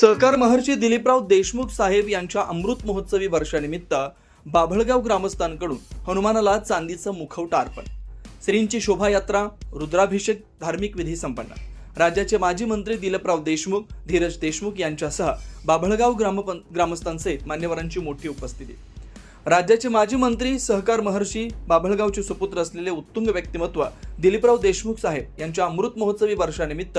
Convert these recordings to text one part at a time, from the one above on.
सहकार महर्षी दिलीपराव देशमुख साहेब यांच्या अमृत महोत्सवी वर्षानिमित्त बाभळगाव ग्रामस्थांकडून हनुमानाला चांदीचं मुखवटा अर्पण. श्रींची शोभायात्रा रुद्राभिषेक धार्मिक विधी संपन्न. राज्याचे माजी मंत्री दिलीपराव देशमुख धीरज देशमुख यांच्यासह बाभळगाव ग्राम ग्रामस्थांसहित मान्यवरांची मोठी उपस्थिती. राज्याचे माजी मंत्री सहकार महर्षी बाभळगावचे सुपुत्र असलेले उत्तुंग व्यक्तिमत्व दिलीपराव देशमुख साहेब यांच्या अमृत महोत्सवी वर्षानिमित्त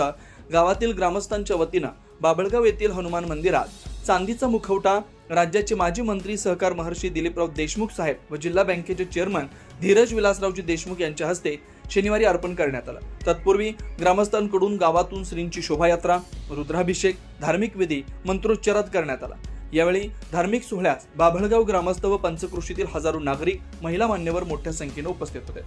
गावातील ग्रामस्थांच्या वतीनं बाभळगाव येथील हनुमान मंदिरात चांदीचा मुखवटा राज्याचे माजी मंत्री सहकार महर्षी दिलीपराव देशमुख साहेब व जिल्हा बँकेचे चेअरमन धीरज विलासरावजी देशमुख यांच्या हस्ते शनिवारी अर्पण करण्यात आला. तत्पूर्वी ग्रामस्थांकडून गावातून श्रींची शोभायात्रा रुद्राभिषेक धार्मिक विधी मंत्रोच्चारात करण्यात आला. यावेळी धार्मिक सोहळ्यास बाभळगाव ग्रामस्थ व पंचकृषीतील हजारो नागरिक महिला मान्यवर मोठ्या संख्येने उपस्थित होते.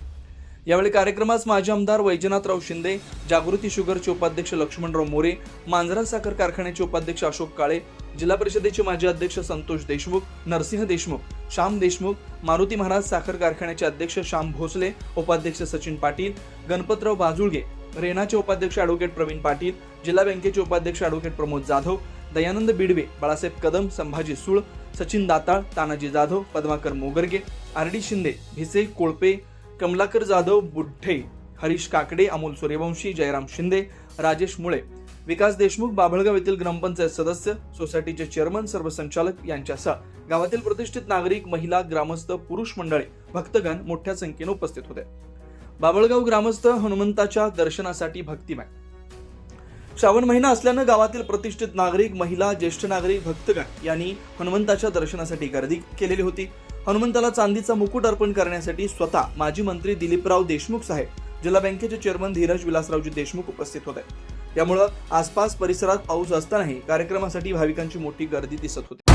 यावेळी कार्यक्रमास माजी आमदार वैजनाथराव शिंदे जागृती शुगरचे उपाध्यक्ष लक्ष्मणराव मोरे मांजरा साखर कारखान्याचे उपाध्यक्ष अशोक काळे जिल्हा परिषदेचे माजी अध्यक्ष संतोष देशमुख नरसिंह देशमुख श्याम देशमुख मारुती महाराज साखर कारखान्याचे अध्यक्ष श्याम भोसले उपाध्यक्ष सचिन पाटील गणपतराव बाजुळगे रेनाचे उपाध्यक्ष ॲडव्होकेट प्रवीण पाटील जिल्हा बँकेचे उपाध्यक्ष advocate Pramod Jadhav Dayanand Bidwe Balasaheb Kadam Sambhaji Sul Sachin Datal Tanaji Jadhav Padmakar Mogarge R D Shinde Bhise Kolpe Kamalakar Jadhav Budhe Harish Kakade Amol Suryavanshi Jairam Shinde Rajesh मुळे. विकास देशमुख बाभळगाव येथील ग्रामपंचायत सदस्य सोसायटीचे चेअरमन सर्व संचालक यांच्यासह. गावातील प्रतिष्ठित नागरिक महिला ग्रामस्थ पुरुष मंडळी भक्तगण मोठ्या संख्येने उपस्थित होते. बाभळगाव ग्रामस्थ हनुमंताच्या दर्शनासाठी भक्तिमय. श्रावण महिना असल्यानं गावातील प्रतिष्ठित नागरिक महिला ज्येष्ठ नागरिक भक्तगण यांनी हनुमंताच्या दर्शनासाठी गर्दी केलेली होती. हनुमंताला चांदीचा मुकुट अर्पण करण्यासाठी स्वतः माजी मंत्री दिलीपराव देशमुख साहेब जिल्हा बँकेचे चेअरमन धीरज विलासरावजी देशमुख उपस्थित होते. त्यामुळं आसपास परिसरात पाऊस असतानाही कार्यक्रमासाठी भाविकांची मोठी गर्दी दिसत होती.